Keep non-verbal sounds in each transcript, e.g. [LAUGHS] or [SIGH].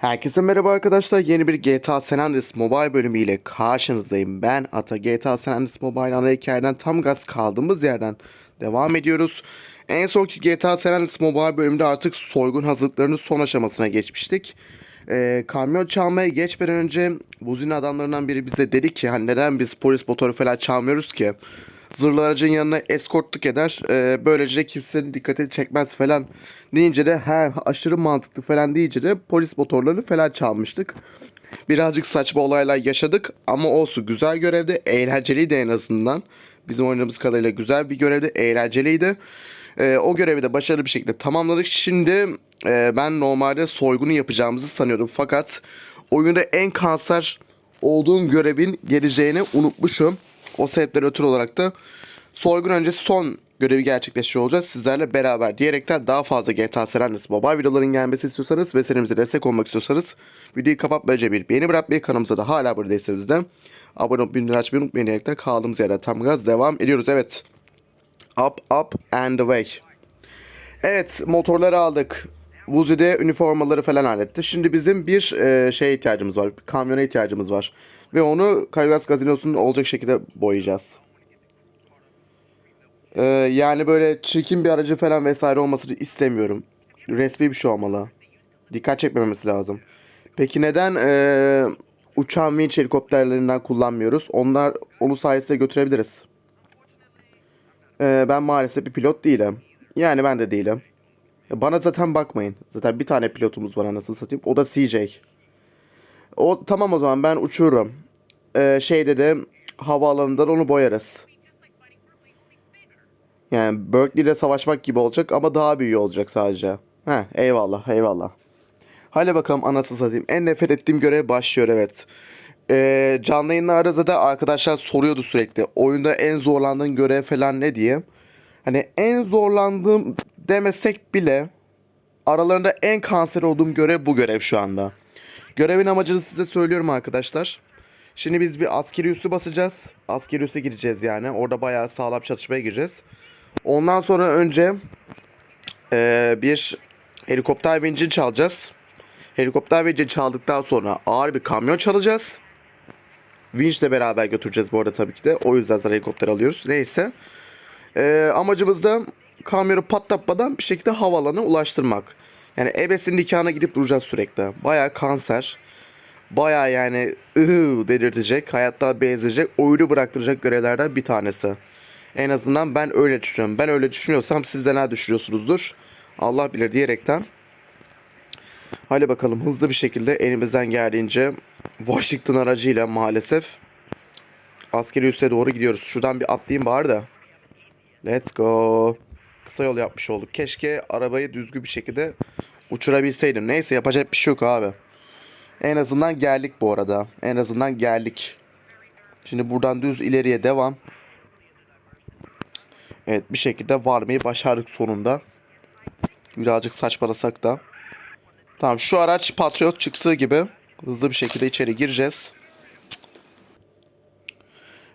Herkese merhaba arkadaşlar. Yeni bir GTA San Andreas Mobile bölümüyle karşınızdayım. Ben Ata. GTA San Andreas Mobile ana hikayeden tam gaz kaldığımız yerden devam ediyoruz. En sonki GTA San Andreas Mobile bölümünde artık soygun hazırlıklarının son aşamasına geçmiştik. Ee, kamyon çalmaya geçmeden önce Buzi'nin adamlarından biri bize dedi ki hani neden biz polis motoru falan çalmıyoruz ki? Zırhlı aracın yanına eskortluk eder. Ee, böylece kimsenin dikkatini çekmez falan deyince de he aşırı mantıklı falan deyince de polis motorları falan çalmıştık. Birazcık saçma olaylar yaşadık ama olsun güzel görevde eğlenceliydi en azından. Bizim oynadığımız kadarıyla güzel bir görevde eğlenceliydi. Ee, o görevi de başarılı bir şekilde tamamladık. Şimdi e, ben normalde soygunu yapacağımızı sanıyordum. Fakat oyunda en kanser olduğum görevin geleceğini unutmuşum. O sebepler ötürü olarak da soygun öncesi son görevi gerçekleştiriyor olacağız sizlerle beraber diyerekten daha fazla GTA San Andreas Mobile videoların gelmesi istiyorsanız ve serimize destek olmak istiyorsanız videoyu kapatmaca bir beğeni bırakmayı kanalımıza da hala burada değilseniz de abone olup bildirim açmayı unutmayın diyerekten kaldığımız yere tam gaz devam ediyoruz evet. Up up and away. Evet motorları aldık. Vuzi'de üniformaları falan halletti. Şimdi bizim bir e, şeye ihtiyacımız var. Bir kamyona ihtiyacımız var. Ve onu Kaygas gazinosunun olacak şekilde boyayacağız. E, yani böyle çirkin bir aracı falan vesaire olmasını istemiyorum. Resmi bir şey olmalı. Dikkat çekmemesi lazım. Peki neden e, uçan vinç helikopterlerinden kullanmıyoruz? Onlar onu sayesinde götürebiliriz. E, ben maalesef bir pilot değilim. Yani ben de değilim. Bana zaten bakmayın. Zaten bir tane pilotumuz var anasını satayım. O da CJ. O tamam o zaman ben uçururum. Ee, şeyde de havaalanından onu boyarız. Yani Berkeley ile savaşmak gibi olacak ama daha büyüğü olacak sadece. He eyvallah eyvallah. Hadi bakalım anasını satayım. En nefret ettiğim görev başlıyor evet. Ee, canlı yayınlarda zaten arkadaşlar soruyordu sürekli. Oyunda en zorlandığın görev falan ne diye. Hani en zorlandığım demesek bile aralarında en kanser olduğum görev bu görev şu anda. Görevin amacını size söylüyorum arkadaşlar. Şimdi biz bir askeri üssü basacağız. Askeri üsse gireceğiz yani. Orada bayağı sağlam çatışmaya gireceğiz. Ondan sonra önce eee, bir helikopter vincini çalacağız. Helikopter vincini çaldıktan sonra ağır bir kamyon çalacağız. Vinçle beraber götüreceğiz bu arada tabii ki de. O yüzden zaten helikopter alıyoruz. Neyse. Ee, amacımız da kamyonu patlatmadan bir şekilde havalanı ulaştırmak. Yani ebesinin nikahına gidip duracağız sürekli. Baya kanser. Baya yani ıhı delirtecek, hayatta benzeyecek, oyunu bıraktıracak görevlerden bir tanesi. En azından ben öyle düşünüyorum. Ben öyle düşünüyorsam siz de ne düşünüyorsunuzdur? Allah bilir diyerekten. Hadi bakalım hızlı bir şekilde elimizden geldiğince Washington aracıyla maalesef askeri üsse doğru gidiyoruz. Şuradan bir atlayayım bari de. Let's go. Kısa yol yapmış olduk. Keşke arabayı düzgün bir şekilde uçurabilseydim. Neyse yapacak bir şey yok abi. En azından geldik bu arada. En azından geldik. Şimdi buradan düz ileriye devam. Evet bir şekilde varmayı başardık sonunda. Birazcık saçmalasak da. Tamam şu araç Patriot çıktığı gibi hızlı bir şekilde içeri gireceğiz.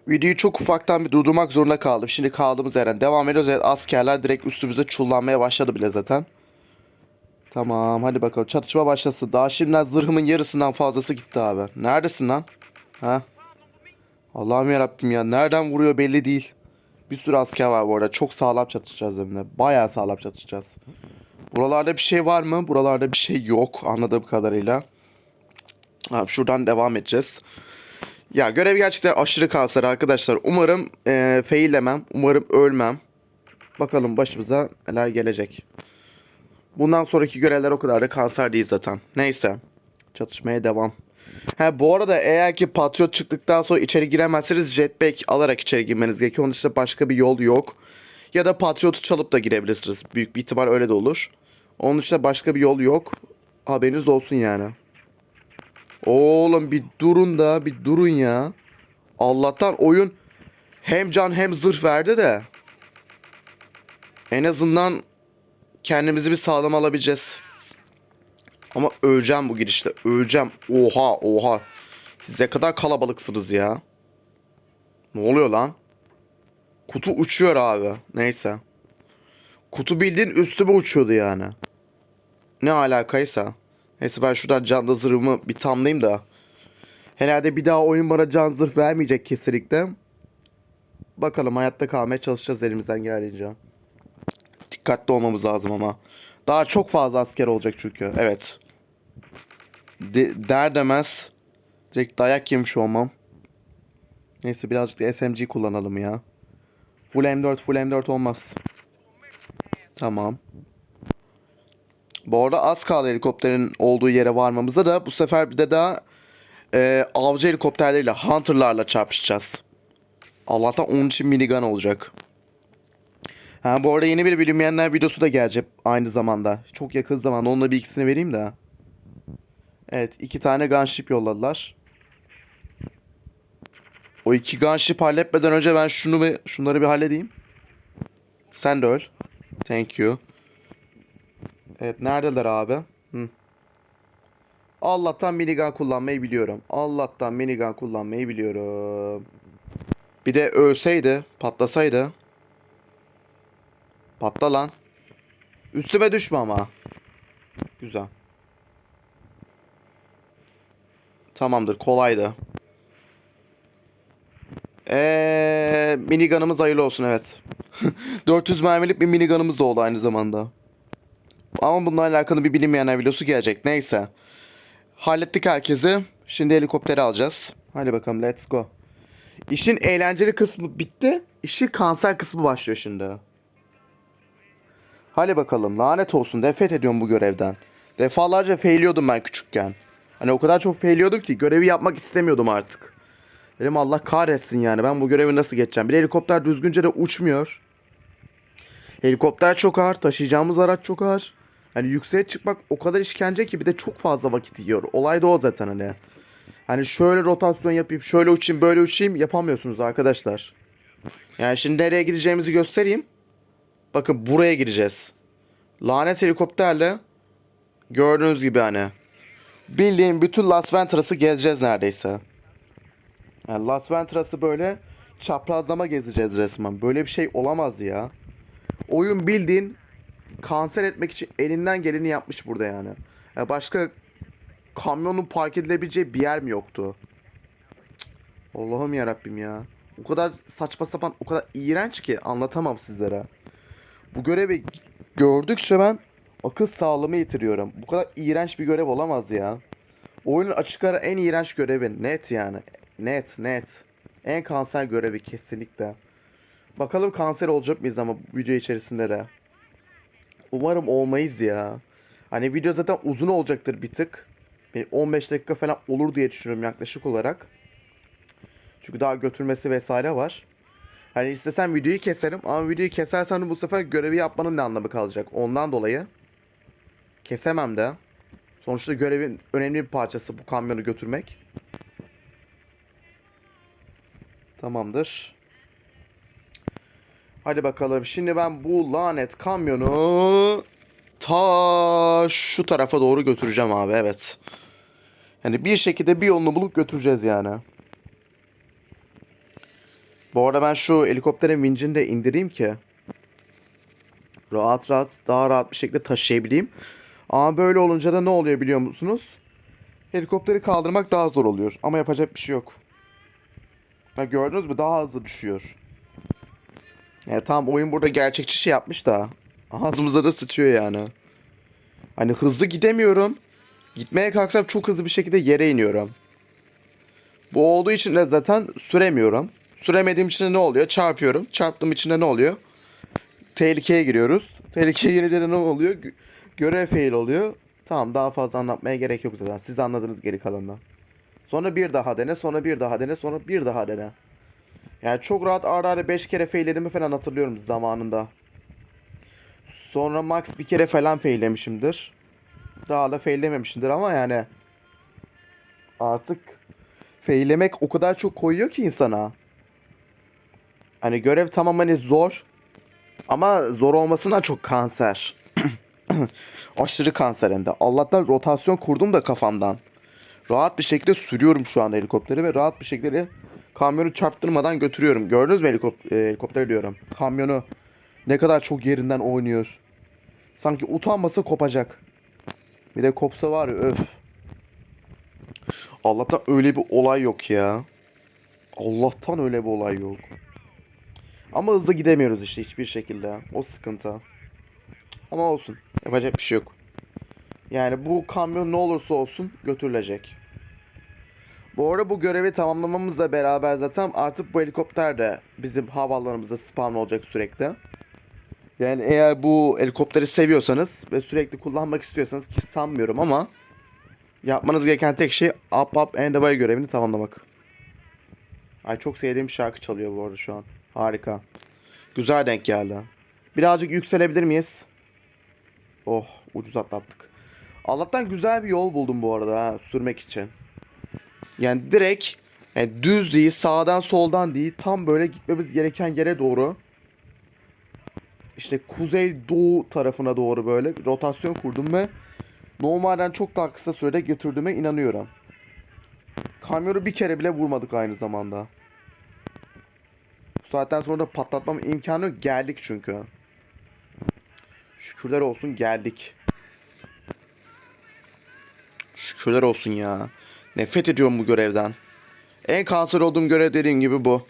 Videoyu çok ufaktan bir durdurmak zorunda kaldım. Şimdi kaldığımız yerden devam ediyoruz. Evet, askerler direkt üstümüze çullanmaya başladı bile zaten. Tamam hadi bakalım çatışma başlasın. Daha şimdiden zırhımın yarısından fazlası gitti abi. Neredesin lan? Ha? Allah'ım yarabbim ya. Nereden vuruyor belli değil. Bir sürü asker var bu arada. Çok sağlam çatışacağız hem de. Bayağı sağlam çatışacağız. Buralarda bir şey var mı? Buralarda bir şey yok anladığım kadarıyla. Abi şuradan devam edeceğiz. Ya görev gerçekten aşırı kanser arkadaşlar. Umarım eee faillemem. Umarım ölmem. Bakalım başımıza neler gelecek. Bundan sonraki görevler o kadar da kanser değil zaten. Neyse. Çatışmaya devam. Ha bu arada eğer ki Patriot çıktıktan sonra içeri giremezseniz jetpack alarak içeri girmeniz gerekiyor. Onun dışında başka bir yol yok. Ya da Patriot'u çalıp da girebilirsiniz. Büyük bir ihtimal öyle de olur. Onun dışında başka bir yol yok. Haberiniz olsun yani. Oğlum bir durun da bir durun ya. Allah'tan oyun hem can hem zırh verdi de. En azından kendimizi bir sağlam alabileceğiz. Ama öleceğim bu girişte. Öleceğim. Oha oha. Siz ne kadar kalabalıksınız ya. Ne oluyor lan? Kutu uçuyor abi. Neyse. Kutu bildiğin üstüme uçuyordu yani. Ne alakaysa. Neyse ben şuradan can zırhımı bir tamlayayım da. Herhalde bir daha oyun bana can zırh vermeyecek kesinlikle. Bakalım hayatta kalmaya çalışacağız elimizden geldiğince. Dikkatli olmamız lazım ama. Daha çok fazla asker olacak çünkü. Evet. De- der demez direkt dayak yemiş olmam. Neyse birazcık SMG kullanalım ya. Full M4 full M4 olmaz. Tamam. Bu arada az kaldı helikopterin olduğu yere varmamıza da bu sefer bir de daha e, avcı helikopterleriyle Hunter'larla çarpışacağız. Allah'tan onun için minigun olacak. Ha bu arada yeni bir bilinmeyenler videosu da gelecek aynı zamanda. Çok yakın zamanda. Onunla bir ikisini vereyim de. Evet iki tane gunship yolladılar. O iki gunship halletmeden önce ben şunu ve şunları bir halledeyim. Sen de öl. Thank you. Evet neredeler abi? Hı. Allah'tan minigun kullanmayı biliyorum. Allah'tan minigun kullanmayı biliyorum. Bir de ölseydi, patlasaydı. Patla lan. Üstüme düşme ama. Güzel. Tamamdır, kolaydı. Eee minigunumuz hayırlı olsun evet. [LAUGHS] 400 mermilik bir minigunumuz da oldu aynı zamanda. Ama bununla alakalı bir bilinmeyenler videosu gelecek. Neyse. Hallettik herkesi. Şimdi helikopteri alacağız. Hadi bakalım let's go. İşin eğlenceli kısmı bitti. İşin kanser kısmı başlıyor şimdi. Hadi bakalım lanet olsun nefret ediyorum bu görevden. Defalarca failiyordum ben küçükken. Hani o kadar çok failiyordum ki görevi yapmak istemiyordum artık. Dedim Allah kahretsin yani ben bu görevi nasıl geçeceğim. Bir helikopter düzgünce de uçmuyor. Helikopter çok ağır, taşıyacağımız araç çok ağır. Hani yükseğe çıkmak o kadar işkence ki bir de çok fazla vakit yiyor. Olay da o zaten hani. Hani şöyle rotasyon yapayım, şöyle uçayım, böyle uçayım yapamıyorsunuz arkadaşlar. Yani şimdi nereye gideceğimizi göstereyim. Bakın buraya gideceğiz. Lanet helikopterle gördüğünüz gibi hani. Bildiğim bütün Las Ventras'ı gezeceğiz neredeyse. Yani Las Ventras'ı böyle çaprazlama gezeceğiz resmen. Böyle bir şey olamaz ya. Oyun bildiğin kanser etmek için elinden geleni yapmış burada yani. Ya başka kamyonun park edilebileceği bir yer mi yoktu? Allah'ım ya Rabbim ya. O kadar saçma sapan, o kadar iğrenç ki anlatamam sizlere. Bu görevi gördükçe ben akıl sağlığımı yitiriyorum. Bu kadar iğrenç bir görev olamaz ya. Oyunun açık ara en iğrenç görevi. Net yani. Net net. En kanser görevi kesinlikle. Bakalım kanser olacak mıyız ama bu video içerisinde de. Umarım olmayız ya. Hani video zaten uzun olacaktır bir tık. Yani 15 dakika falan olur diye düşünüyorum yaklaşık olarak. Çünkü daha götürmesi vesaire var. Hani istesem videoyu keserim ama videoyu kesersem bu sefer görevi yapmanın ne anlamı kalacak? Ondan dolayı kesemem de. Sonuçta görevin önemli bir parçası bu kamyonu götürmek. Tamamdır. Hadi bakalım. Şimdi ben bu lanet kamyonu ta şu tarafa doğru götüreceğim abi. Evet. Yani bir şekilde bir yolunu bulup götüreceğiz yani. Bu arada ben şu helikopterin vincini de indireyim ki rahat rahat daha rahat bir şekilde taşıyabileyim. Ama böyle olunca da ne oluyor biliyor musunuz? Helikopteri kaldırmak daha zor oluyor. Ama yapacak bir şey yok. Ha, gördünüz mü? Daha hızlı düşüyor. Yani tamam oyun burada gerçekçi şey yapmış da ağzımıza da sıçıyor yani. Hani hızlı gidemiyorum. Gitmeye kalksam çok hızlı bir şekilde yere iniyorum. Bu olduğu için de zaten süremiyorum. Süremediğim için de ne oluyor? Çarpıyorum. Çarptığım için de ne oluyor? Tehlikeye giriyoruz. Tehlikeye girince de ne oluyor? Gö- görev fail oluyor. Tamam daha fazla anlatmaya gerek yok zaten. Siz anladınız geri kalanını. Sonra bir daha dene, sonra bir daha dene, sonra bir daha dene. Yani çok rahat ara ara 5 kere faillediğimi falan hatırlıyorum zamanında. Sonra max bir kere falan faillemişimdir. Daha da faillememişimdir ama yani artık faillemek o kadar çok koyuyor ki insana. Hani görev tamam hani zor ama zor olmasından çok kanser. [CLEARS THROAT] Aşırı kanser hem de. Allah'tan rotasyon kurdum da kafamdan. Rahat bir şekilde sürüyorum şu anda helikopteri ve rahat bir şekilde kamyonu çarptırmadan götürüyorum. Gördünüz mü helikop e, helikopteri diyorum. Kamyonu ne kadar çok yerinden oynuyor. Sanki utanmasa kopacak. Bir de kopsa var ya öf. Allah'tan öyle bir olay yok ya. Allah'tan öyle bir olay yok. Ama hızlı gidemiyoruz işte hiçbir şekilde. O sıkıntı. Ama olsun. Yapacak bir şey yok. Yani bu kamyon ne olursa olsun götürülecek. Bu arada bu görevi tamamlamamızla beraber zaten artık bu helikopter de bizim havalarımızda spawn olacak sürekli. Yani eğer bu helikopteri seviyorsanız ve sürekli kullanmak istiyorsanız ki sanmıyorum ama yapmanız gereken tek şey up up and away görevini tamamlamak. Ay çok sevdiğim şarkı çalıyor bu arada şu an. Harika. Güzel denk geldi. Birazcık yükselebilir miyiz? Oh ucuz atlattık. Allah'tan güzel bir yol buldum bu arada ha, sürmek için. Yani direkt yani düz değil sağdan soldan değil tam böyle gitmemiz gereken yere doğru. İşte kuzey doğu tarafına doğru böyle bir rotasyon kurdum ve normalden çok daha kısa sürede götürdüğüme inanıyorum. Kamyonu bir kere bile vurmadık aynı zamanda. Bu saatten sonra da patlatmam imkanı yok. Geldik çünkü. Şükürler olsun geldik. Şükürler olsun ya. Nefret ediyorum bu görevden. En kanser olduğum görev dediğim gibi bu.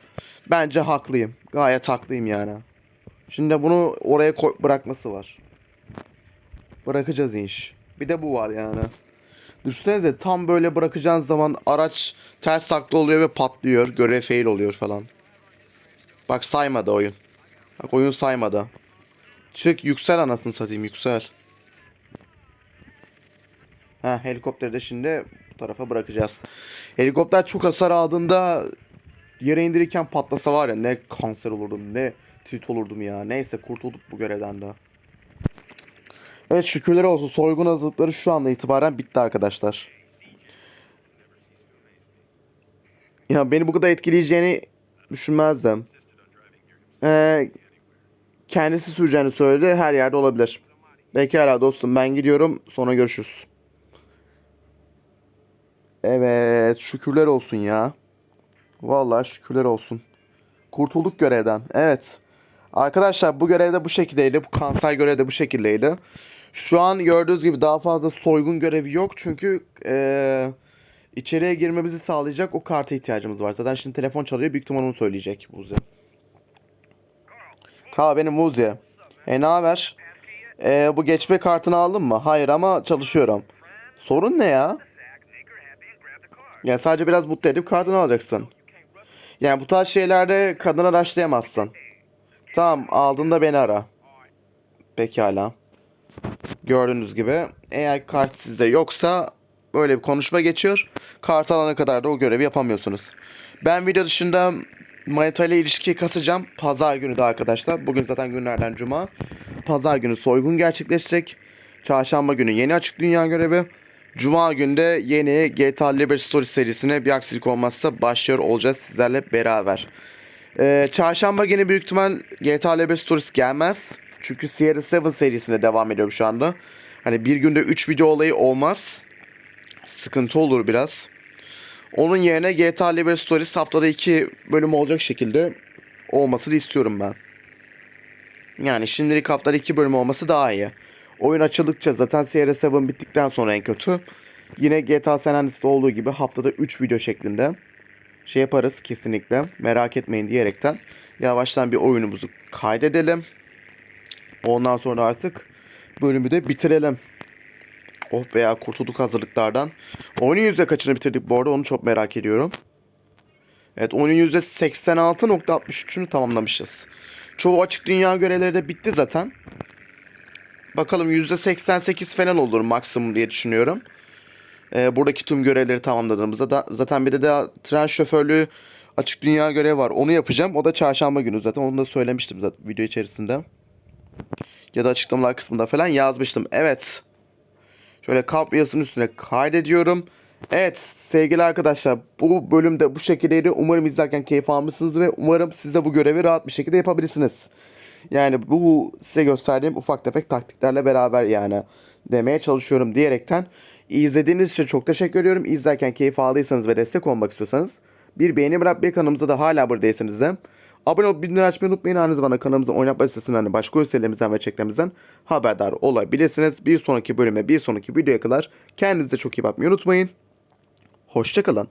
Bence haklıyım. Gayet haklıyım yani. Şimdi bunu oraya bırakması var. Bırakacağız inş. Bir de bu var yani. Düşünsenize tam böyle bırakacağınız zaman araç ters taklı oluyor ve patlıyor. Görev fail oluyor falan. Bak saymadı oyun. Bak oyun saymadı. Çık yüksel anasını satayım yüksel. Ha helikopteri de şimdi tarafa bırakacağız. Helikopter çok hasar aldığında yere indirirken patlasa var ya ne kanser olurdum ne tilt olurdum ya. Neyse kurtulduk bu görevden de. Evet şükürler olsun soygun hazırlıkları şu anda itibaren bitti arkadaşlar. Ya beni bu kadar etkileyeceğini düşünmezdim. Ee, kendisi süreceğini söyledi her yerde olabilir. Pekala dostum ben gidiyorum sonra görüşürüz. Evet şükürler olsun ya. Vallahi şükürler olsun. Kurtulduk görevden. Evet. Arkadaşlar bu görevde bu şekildeydi. Bu kanser görevi de bu şekildeydi. Şu an gördüğünüz gibi daha fazla soygun görevi yok. Çünkü eee, içeriye girmemizi sağlayacak o karta ihtiyacımız var. Zaten şimdi telefon çalıyor. Büyük ihtimal onu söyleyecek Muzi. Ha benim Muzi. E ne haber? E, bu geçme kartını aldın mı? Hayır ama çalışıyorum. Sorun ne ya? Ya sadece biraz mutlu edip kartını alacaksın. Yani bu tarz şeylerde kadına raşlayamazsın. Tamam aldığında beni ara. Pekala. Gördüğünüz gibi eğer kart sizde yoksa böyle bir konuşma geçiyor. Kart alana kadar da o görevi yapamıyorsunuz. Ben video dışında Manita ile ilişki kasacağım. Pazar günü de arkadaşlar. Bugün zaten günlerden cuma. Pazar günü soygun gerçekleşecek. Çarşamba günü yeni açık dünya görevi. Cuma günde yeni GTA Liberty Story serisine bir aksilik olmazsa başlıyor olacağız sizlerle beraber. Ee, çarşamba günü büyük ihtimal GTA Liberty Stories gelmez. Çünkü Sierra 7 serisine devam ediyorum şu anda. Hani bir günde 3 video olayı olmaz. Sıkıntı olur biraz. Onun yerine GTA Liberty Stories haftada 2 bölüm olacak şekilde olmasını istiyorum ben. Yani şimdilik haftada 2 bölüm olması daha iyi. Oyun açıldıkça zaten Sierra 7 bittikten sonra en kötü. Yine GTA San Andreas'ta olduğu gibi haftada 3 video şeklinde şey yaparız kesinlikle. Merak etmeyin diyerekten yavaştan bir oyunumuzu kaydedelim. Ondan sonra artık bölümü de bitirelim. Oh veya kurtulduk hazırlıklardan. Oyunun yüzde kaçını bitirdik bu arada onu çok merak ediyorum. Evet oyunun yüzde 86.63'ünü tamamlamışız. Çoğu açık dünya görevleri de bitti zaten. Bakalım %88 falan olur maksimum diye düşünüyorum. Ee, buradaki tüm görevleri tamamladığımızda da zaten bir de daha tren şoförlüğü açık dünya görevi var. Onu yapacağım. O da çarşamba günü zaten. Onu da söylemiştim zaten video içerisinde. Ya da açıklamalar kısmında falan yazmıştım. Evet. Şöyle kamp üstüne kaydediyorum. Evet sevgili arkadaşlar bu bölümde bu şekildeydi. Umarım izlerken keyif almışsınız ve umarım siz de bu görevi rahat bir şekilde yapabilirsiniz. Yani bu size gösterdiğim ufak tefek taktiklerle beraber yani demeye çalışıyorum diyerekten izlediğiniz için çok teşekkür ediyorum. İzlerken keyif aldıysanız ve destek olmak istiyorsanız bir beğeni bırakmayı kanalımıza da hala buradaysanız da Abone olup bildirimleri açmayı unutmayın. Aynı zamanda kanalımızın oynatma listesinden de başka oyun serilerimizden ve çeklerimizden haberdar olabilirsiniz. Bir sonraki bölüme, bir sonraki videoya kadar kendinize çok iyi bakmayı unutmayın. Hoşçakalın.